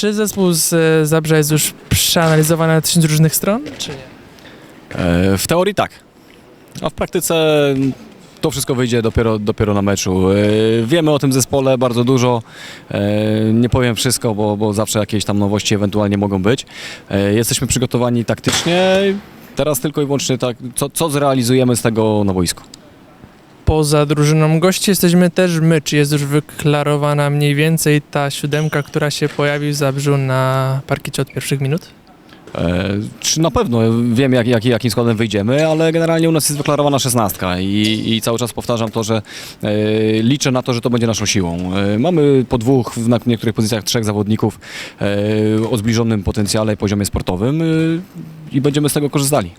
Czy zespół z e, Zabrze jest już przeanalizowany na tysiąc różnych stron, czy nie? E, W teorii tak, a w praktyce to wszystko wyjdzie dopiero, dopiero na meczu. E, Wiemy o tym zespole bardzo dużo, E, nie powiem wszystko, bo, bo zawsze jakieś tam nowości ewentualnie mogą być. E, Jesteśmy przygotowani taktycznie, teraz tylko i wyłącznie tak, co, co zrealizujemy z tego na boisku. Poza drużyną gości jesteśmy też my. Czy jest już wyklarowana mniej więcej ta siódemka, która się pojawi w Zabrzu na parkiecie od pierwszych minut? E, Czy na pewno wiem, jak, jak, jakim składem wyjdziemy, ale generalnie u nas jest wyklarowana szesnastka i, i cały czas powtarzam to, że e, liczę na to, że to będzie naszą siłą. E, mamy po dwóch, w na niektórych pozycjach trzech zawodników e, o zbliżonym potencjale i poziomie sportowym e, i będziemy z tego korzystali.